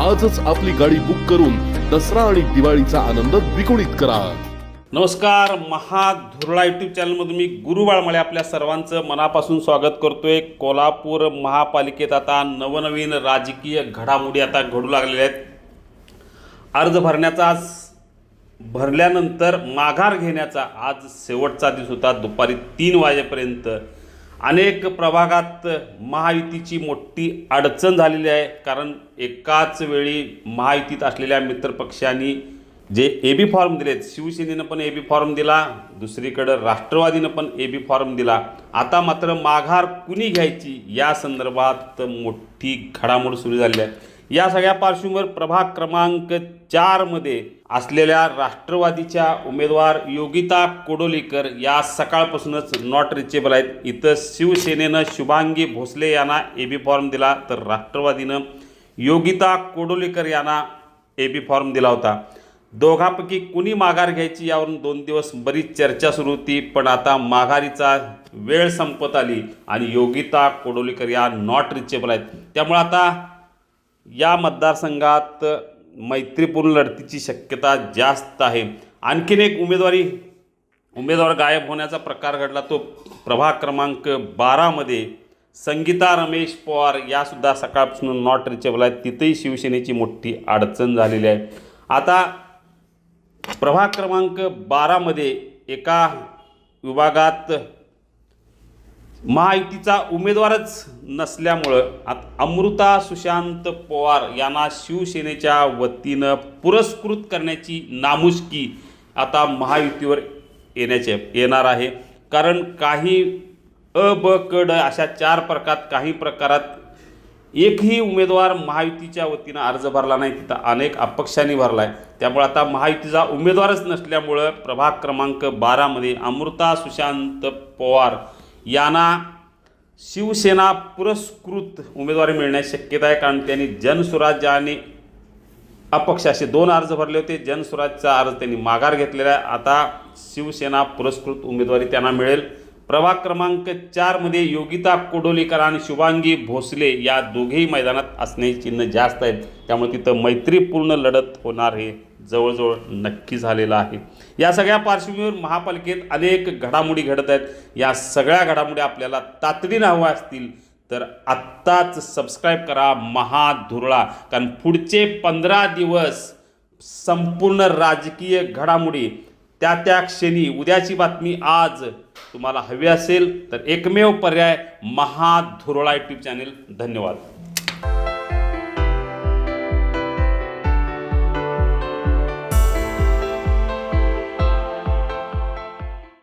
आजच आपली गाडी बुक करून दसरा आणि दिवाळीचा आनंद द्विगुणित करा. नमस्कार महाधुरळा युट्यूब चॅनलमधून मी गुरुबाळमळे आपल्या सर्वांचं मनापासून स्वागत करतोय. कोल्हापूर महापालिकेत आता नवनवीन राजकीय घडामोडी आता घडू लागलेल्या आहेत. अर्ज भरण्याचा आज भरल्यानंतर माघार घेण्याचा आज शेवटचा दिवस होता. दुपारी तीन वाजेपर्यंत अनेक प्रभागात महायुतीची मोठी अडचण झालेली आहे. कारण एकाच वेळी महायुतीत असलेल्या मित्रपक्षांनी जे ए बी फॉर्म दिलेत शिवसेनेनं पण ए बी फॉर्म दिला दुसरीकडं राष्ट्रवादीनं पण ए बी फॉर्म दिला. आता मात्र माघार कुणी घ्यायची? या संदर्भात मोठी घडामोड सुरू झाली आहे. या सगळ्या पार्श्वभूमीवर प्रभाग क्रमांक चारमध्ये असलेल्या राष्ट्रवादीच्या उमेदवार योगिता कोडोलीकर या सकाळपासूनच नॉट रिचेबल आहेत. इथं शिवसेनेनं शुभांगी भोसले यांना ए बी फॉर्म दिला तर राष्ट्रवादीनं योगिता कोडोलीकर यांना ए बी फॉर्म दिला होता. दोघांपैकी कुणी माघार घ्यायची यावरून दोन दिवस बरीच चर्चा सुरू होती पण आता माघारीचा वेळ संपत आली आणि योगिता कोडोलीकर या नॉट रिचेबल आहेत. त्यामुळे आता या मतदारसंघात मैत्रीपूर्ण लढतीची शक्यता जास्त आहे. आणखीन एक उमेदवारी उमेदवार गायब होण्याचा प्रकार घडला तो प्रभाग क्रमांक बारामध्ये संगीता रमेश पवार यासुद्धा सकाळपासून नॉट रिचेबल आहेत. तिथेही शिवसेनेची मोठी अडचण झालेली आहे. आता प्रभाग क्रमांक बारामध्ये एका विभागात महायुतीचा उमेदवारच नसल्यामुळं आत अमृता सुशांत पवार यांना शिवसेनेच्या वतीनं पुरस्कृत करण्याची नामुष्की आता महायुतीवर येण्याचे येणार आहे. कारण काही अ ब क ड अशा चार प्रकारात काही प्रकारात एकही उमेदवार महायुतीच्या वतीनं अर्ज भरला नाही तिथं अनेक अपक्षांनी भरला आहे त्यामुळे आता महायुतीचा उमेदवारच नसल्यामुळं प्रभाग क्रमांक बारामध्ये अमृता सुशांत पवार यांना शिवसेना पुरस्कृत उमेदवारी मिळण्याची शक्यता आहे कारण त्यांनी जनस्वराज्य आणि अपक्ष असे दोन अर्ज भरले होते. जनस्वराजचा अर्ज त्यांनी माघार घेतलेला आहे. आता शिवसेना पुरस्कृत उमेदवारी त्यांना मिळेल. प्रभाग क्रमांक चारमध्ये योगिता कोडोलीकर आणि शुभांगी भोसले या दोघेही मैदानात असण्याची चिन्ह जास्त आहेत. त्यामुळे तिथं मैत्रीपूर्ण लढत होणार हे जवळजवळ नक्की झालेलं आहे. या सगळ्या पार्श्वभूमीवर महापालिकेत अनेक घडामोडी घडत आहेत. या सगळ्या घडामोडी आपल्याला तातडीनं हव्या असतील तर आत्ताच सबस्क्राईब करा महाधुरळा. कारण पुढचे पंधरा दिवस संपूर्ण राजकीय घडामोडी त्या त्या क्षणी उद्याची बातमी आज तुम्हाला हवी असेल तर एकमेव पर्याय महाधुरळा यूट्यूब चॅनेल धन्यवाद.